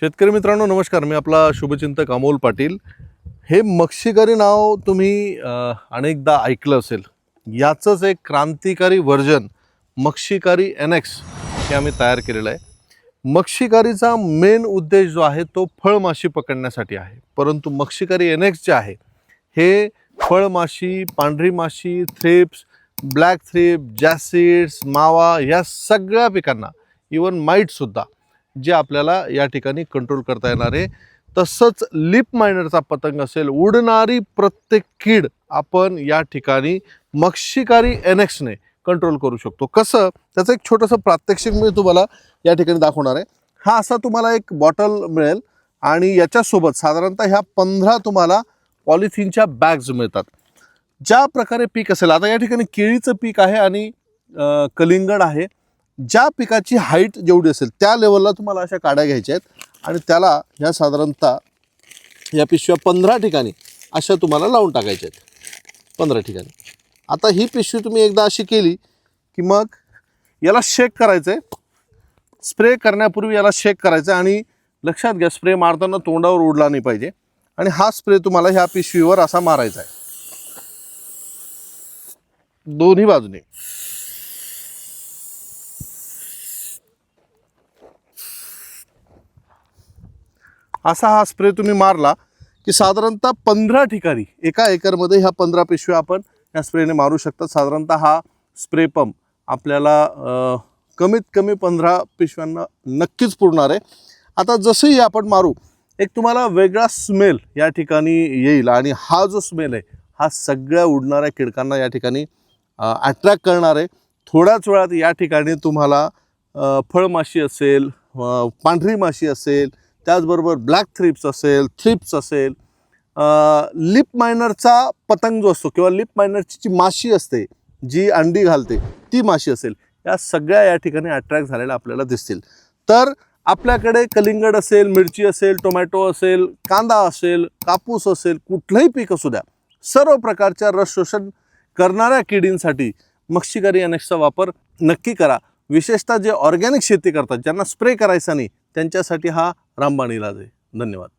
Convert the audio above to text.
शेतकरी मित्रांनो नमस्कार. मी आपला शुभचिंतक अमोल पाटील. हे मक्षिकारी नाव तुम्ही अनेकदा ऐकलं असेल. याचंच एक क्रांतिकारी व्हर्जन मक्षिकारी एन एक्स हे आम्ही तयार केलेलं आहे. मक्षिकारीचा मेन उद्देश जो आहे तो फळमाशी पकडण्यासाठी आहे. परंतु मक्षिकारी एन एक्स जे आहे हे फळमाशी पांढरी माशी थ्रिप्स ब्लॅक थ्रिप जॅसिड्स मावा या सगळ्या पिकांना इवन माईटसुद्धा जे आपल्याला या ठिकाणी कंट्रोल करता येणार आहे. तसंच लिप मायनरचा पतंग असेल उडणारी प्रत्येक कीड आपण या ठिकाणी मक्षिकारी एनेक्सने कंट्रोल करू शकतो. कसं? त्याचं एक छोटंसं प्रात्यक्षिक मी तुम्हाला या ठिकाणी दाखवणार आहे. हा असा तुम्हाला एक बॉटल मिळेल आणि याच्यासोबत साधारणतः ह्या पंधरा तुम्हाला पॉलिथिनच्या बॅग्स मिळतात. ज्या प्रकारे पीक असेल आता या ठिकाणी केळीचं पीक आहे आणि कलिंगड आहे. ज्या पिकाची हाईट जेवढी असेल त्या लेवलला तुम्हाला अशा काड्या घ्यायच्या आहेत. आणि त्याला ह्या साधारणतः या पिशव्या पंधरा ठिकाणी अशा तुम्हाला लावून टाकायच्या आहेत. पंधरा ठिकाणी. आता ही पिशवी तुम्ही एकदा अशी केली की मग याला शेक करायचं आहे स्प्रे करण्यापूर्वी याला शेक करायचं आहे आणि लक्षात घ्या स्प्रे मारताना तोंडावर उडला नाही पाहिजे. आणि हा स्प्रे तुम्हाला ह्या पिशवीवर असा मारायचा आहे. दोन्ही बाजूने. असा हा स्प्रे तुम्ही मारला की साधारणतः पंधरा ठिकाणी एका एकरमध्ये ह्या पंधरा पिशव्या आपण या स्प्रेने मारू शकतात साधारणतः हा स्प्रे पंप आपल्याला कमीत कमी पंधरा पिशव्यांना नक्कीच पुरणार आहे. आता जसंही आपण मारू एक तुम्हाला वेगळा स्मेल या ठिकाणी येईल आणि हा जो स्मेल आहे हा सगळ्या उडणाऱ्या किडकांना या ठिकाणी अट्रॅक्ट करणार आहे. थोड्याच वेळात या ठिकाणी तुम्हाला फळमाशी असेल पांढरी माशी असेल त्याचबरोबर ब्लॅक थ्रिप्स असेल थ्रिप्स असेल लिप मायनरचा पतंग जो असतो किंवा लिप मायनरची जी माशी असते जी अंडी घालते ती माशी असेल या सगळ्या या ठिकाणी अट्रॅक्ट झालेल्या आपल्याला दिसतील. तर आपल्याकडे कलिंगड असेल मिरची असेल टोमॅटो असेल कांदा असेल कापूस असेल कुठलंही पीक असू द्या सर्व प्रकारच्या रस शोषण करणाऱ्या किडींसाठी मक्षिकारी अनेक्सचा वापर नक्की करा. विशेषतः जे ऑर्गॅनिक शेती करतात ज्यांना स्प्रे करायचा नाही त्यांच्यासाठी हा रामबाण इलाज आहे धन्यवाद.